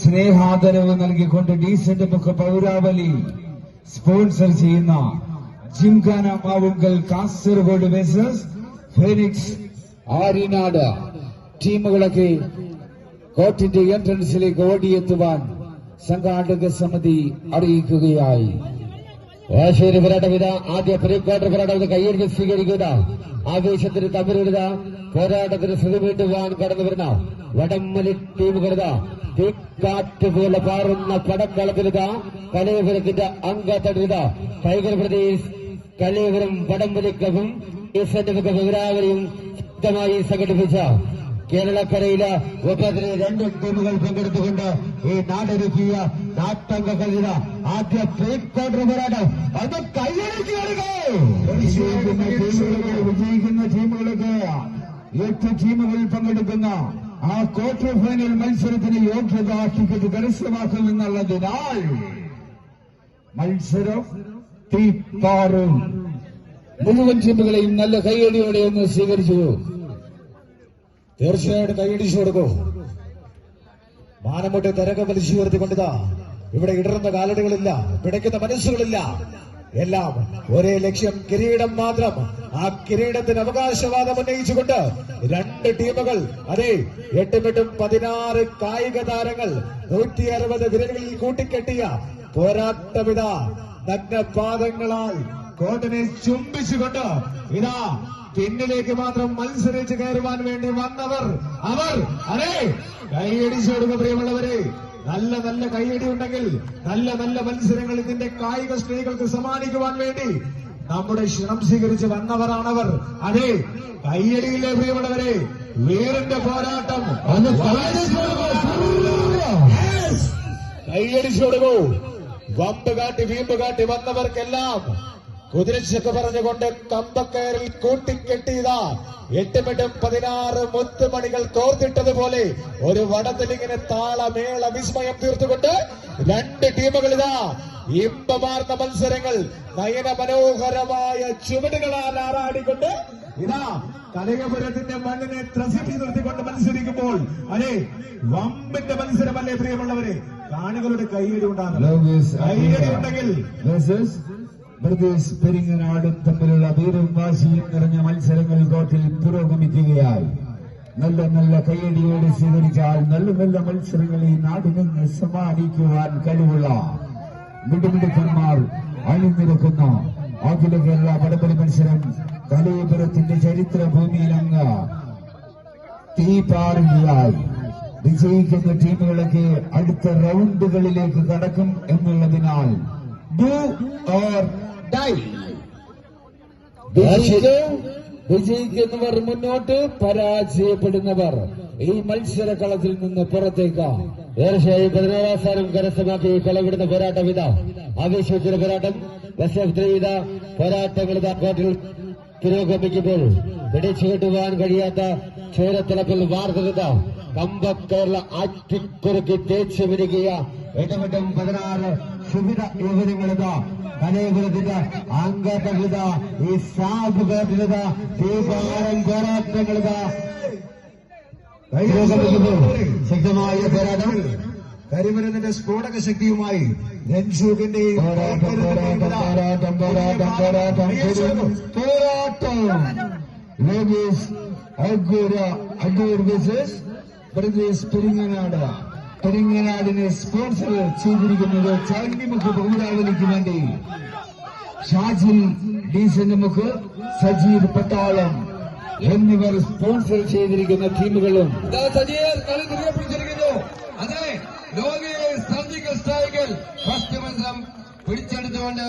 സ്നേഹാദരവ് നൽകിക്കൊണ്ട് decent book പൗരാവലി sponsor ചെയ്യുന്ന gymkhana Mavungal Kasaragod versus phoenix Aryanad ടീമുകളൊക്കെ കോർട്ടിന്റെ എൻട്രൻസിലേക്ക് ഓടിയെത്തുവാൻ സംഘാടക സമിതി അറിയിക്കുകയായി. പോരാട്ടം ആദ്യ പ്രീ ക്വാർട്ടർ പോരാട്ടം ഇത് കയ്യെടുത്ത് സ്വീകരിക്കുക. ആവേശത്തിന് തമ്മിലിടുക പോരാട്ടത്തിന് സുഖമീട്ടുവാൻ കടന്നു വരുന്ന വടംവലി ടീമുകളിത തീക്കാറ്റ് പോലെ പാറുന്ന പടക്കളത്തിലിത കലയപുരത്തിന്റെ അംഗത്തടിത ടൈഗർ പ്രദേശ് കലയപുരം വടംവലിക്കവും വിവരാവലിയും ശക്തമായി സംഘടിപ്പിച്ച കേരളക്കരയിലെ ഒപ്പത്തിന് രണ്ട് ടീമുകൾ പങ്കെടുത്തുകൊണ്ട് ഈ നാടൊരുക്കിയ നാട്ടംഗ കരുത ആദ്യ പ്രീ ക്വാർട്ടർ പോരാട്ടം. അത് കൈയടക്കി വിജയിക്കുന്ന ടീമുകൾക്ക് എട്ട് ടീമുകൾ പങ്കെടുക്കുന്ന ആ ക്വാർട്ടർ ഫൈനൽ മത്സരത്തിന് യോഗ്യത ടിക്കറ്റ് കരസ്ഥമാക്കുമെന്നുള്ളതിനാൽ മത്സരം തീപ്പാറും. മുഴുവൻ ടീമുകളെയും നല്ല കൈയടിയോടെ ഒന്ന് സ്വീകരിച്ചു. തീർച്ചയായിട്ടും കൈയടിച്ചു കൊടുക്കൂ. മാനമുട്ട് തിരക്ക് വലിച്ചു ഉയർത്തിക്കൊണ്ടിതാ ഇവിടെ ഇടറുന്ന കാലടികളില്ല പിടയ്ക്കുന്ന മനസ്സുകളില്ല. എല്ലാം ഒരേ ലക്ഷ്യം കിരീടം മാത്രം. ആ കിരീടത്തിന് അവകാശവാദം ഉന്നയിച്ചുകൊണ്ട് രണ്ട് ടീമുകൾ അതെ എട്ടുമെട്ടും പതിനാറ് കായിക താരങ്ങൾ നൂറ്റി അറുപത് വിരലുകളിൽ കൂട്ടിക്കെട്ടിയ പോരാട്ടമിത നഗ്നപാദങ്ങളാൽ കോട്ടനെ ചുംബിച്ചുകൊണ്ട് ഇതാ പിന്നിലേക്ക് മാത്രം മത്സരിച്ച് കയറുവാൻ വേണ്ടി വന്നവർ അവർ അതെ കൈയടിച്ചു കൊടുക്കുക പ്രിയമുള്ളവരെ. നല്ല നല്ല കൈയടി ഉണ്ടെങ്കിൽ നല്ല നല്ല മത്സരങ്ങൾ ഇതിന്റെ കായിക സ്ത്രീകൾക്ക് സമ്മാനിക്കുവാൻ വേണ്ടി നമ്മുടെ ക്ഷണം സ്വീകരിച്ച് വന്നവരാണവർ. അതെ കൈയടിയിലെ പ്രിയമുള്ളവരെ? വീറിന്റെ പോരാട്ടം. ഒന്ന് കൈയടിച്ചു കൊടുക്കൂ. വമ്പ് കാട്ടി വീമ്പ് കാട്ടി വന്നവർക്കെല്ലാം കുതിരച്ചക്ക് പറഞ്ഞുകൊണ്ട് കമ്പക്കയറിൽ കൂട്ടിക്കെട്ടിയതാ. എട്ടുമെട്ടും പതിനാറ് മുത്തുമണികൾ കോർത്തിട്ടതുപോലെ ഒരു വടത്തിലിങ്ങനെ താളമേള വിസ്മയം തീർത്തുകൊണ്ട് രണ്ട് ടീമുകൾ ഇതാ ഇമ്പമാർന്ന മത്സരങ്ങൾ നയന മനോഹരമായ ചുവടുകളാൽ ആറാടിക്കൊണ്ട് ഇതാ കനകപുരത്തിന്റെ മണ്ണിനെ ത്രസിപ്പി നിർത്തിക്കൊണ്ട് മത്സരിക്കുമ്പോൾ അതെ വമ്പിന്റെ മത്സരമല്ലേ പ്രിയമുള്ളവരെ? കാണികളുടെ കൈയടി ഉണ്ടാകും കൈയടി ഉണ്ടെങ്കിൽ ബ്രദേഴ്സ് പെരിങ്ങനാടും തമ്മിലുള്ള വീരും വാശിയും നിറഞ്ഞ മത്സരങ്ങൾ കോർട്ടിൽ പുരോഗമിക്കുകയായി. നല്ല നല്ല കയ്യടിയോടെ സ്വീകരിച്ചാൽ നല്ല നല്ല മത്സരങ്ങൾ ഈ നാടിന് സമ്മാനിക്കുവാൻ കഴിവുള്ള മിടുമിടുക്കന്മാർ അണിനിരക്കുന്ന അഖില കേരള പടപ്പടി മത്സരം കലയപുരത്തിന്റെ ചരിത്ര ഭൂമിയിലങ്ങ് തീപാറുകയായി. വിജയിക്കുന്ന ടീമുകളൊക്കെ അടുത്ത റൗണ്ടുകളിലേക്ക് കടക്കും എന്നുള്ളതിനാൽ ഡു ഓർ വിജയിക്കുന്നവർ മുന്നോട്ട് പരാജയപ്പെടുന്നവർ ഈ മത്സരക്കളത്തിൽ നിന്ന് പുറത്തേക്കാം. തീർച്ചയായും പതിനേഴാം കരസ്ഥമാക്കി കൊലവിടുന്ന പോരാട്ടം ഇതാ. ആവേശത്തിന്റെ പോരാട്ടം. ദശാബ്ദ പോരാട്ടങ്ങൾ കോട്ടിൽ പുരോഗമിക്കുമ്പോൾ പിടിച്ചു കെട്ടുവാൻ കഴിയാത്ത ചോരത്തിളപ്പിൽ വാർത്തകത കമ്പക്കയറിലെ ആറ്റിക്കുറുക്കി തേച്ചു വരികയ ഏറ്റവും പതിനാറ് സുവിധ യുവതികളിത കലയകുലത്തിന്റെ അംഗതകൃത ഈ സാബുകൃത ദീപാരം പോരാട്ടങ്ങളിത. ശക്തമായ പോരാട്ടം. കരിമരുന്നിന്റെ സ്ഫോടക ശക്തിയുമായി രൻഷൂക്കിന്റെ പോരാട്ടം പോരാട്ടം പോരാട്ടം പോരാട്ടം പോരാട്ടം. പോരാട്ടം. ലോകേഷ് അഗൂര അഗൂർ വിസസ് ബ്രദേഴ്സ് പെരിങ്ങനാട് പെരിങ്ങനാടിനെ സ്പോൺസർ ചെയ്തിരിക്കുന്നത് ചാണ്ടിമുഖ് ബഹുരാവലിക്ക് വേണ്ടി. ഷാജിൽ ഡീസന്റ് മുഖ് സജീർ പട്ടാളം എന്നിവർ സ്പോൺസർ ചെയ്തിരിക്കുന്ന ടീമുകളും. സജീവർ കളി തിരികെ പിടിച്ചിരിക്കുന്നു അതെ ലോകീയ സർജിക്കൽ സ്ട്രൈക്കിൽ ഫസ്റ്റ് മത്സരം പിടിച്ചെടുത്തുകൊണ്ട്